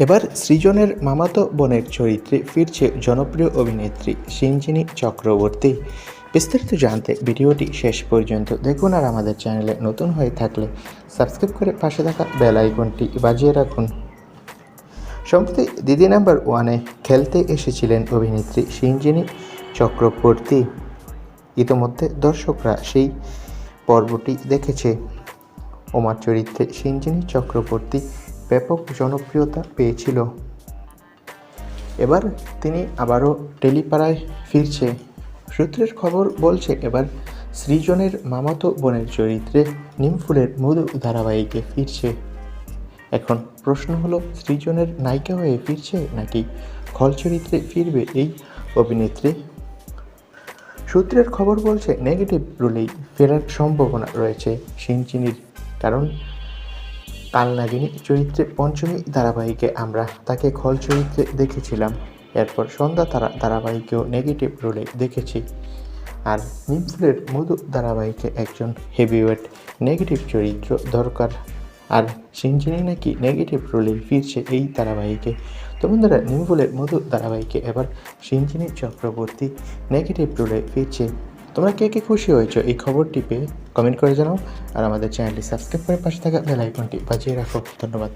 এবার সৃজনের মামাতো বোনের চরিত্রে ফিরছে জনপ্রিয় অভিনেত্রী সিঞ্জিনী চক্রবর্তী। বিস্তারিত জানতে ভিডিওটি শেষ পর্যন্ত দেখুন আর আমাদের চ্যানেলে নতুন হয়ে থাকলে সাবস্ক্রাইব করে পাশে থাকা বেল আইকনটি বাজিয়ে রাখুন। সম্প্রতি দিদি নাম্বার ওয়ানে খেলতে এসেছিলেন অভিনেত্রী সিঞ্জিনী চক্রবর্তী। ইতোমধ্যে দর্শকরা সেই পর্বটি দেখেছে। ওমার চরিত্রে সিঞ্জিনী চক্রবর্তী ব্যাপক জনপ্রিয়তা পেয়েছিল। এবার তিনি আবারও টেলিপাড়ায় ফিরছে। সূত্রের খবর বলছে, এবার সৃজনের মামাতো বোনের চরিত্রে নিমফুলের মধু ধারাবাহিকে ফিরছে। এখন প্রশ্ন হলো, সৃজনের নায়িকা হয়ে ফিরছে নাকি খল চরিত্রে ফিরবে এই অভিনেত্রী? সূত্রের খবর বলছে, নেগেটিভ রোলেই ফেরার সম্ভাবনা রয়েছে সিনচিনির কারণ কালনাগিনী চরিত্রে পঞ্চমী ধারাবাহিকে আমরা তাকে খল চরিত্রে দেখেছিলাম। এরপর সন্ধ্যা তারা ধারাবাহিকেও নেগেটিভ রোলে দেখেছি। আর নিমফুলের মধু ধারাবাহিকে একজন হেভিওয়েট নেগেটিভ চরিত্র দরকার। আর সিনচিনি নাকি নেগেটিভ রোলে ফিরছে এই ধারাবাহিকে। তো বন্ধুরা নিমফুলের মধু ধারাবাহিকে এবার সিনচিনি চক্রবর্তী নেগেটিভ রোলে ফিরছে। তোমরা কে কে খুশি হয়েছো এই খবরটি পেয়ে কমেন্ট করে জানাও আর আমাদের চ্যানেলটি সাবস্ক্রাইব করে পাশে থাকা বেল আইকনটি বাজিয়ে রাখো। ধন্যবাদ।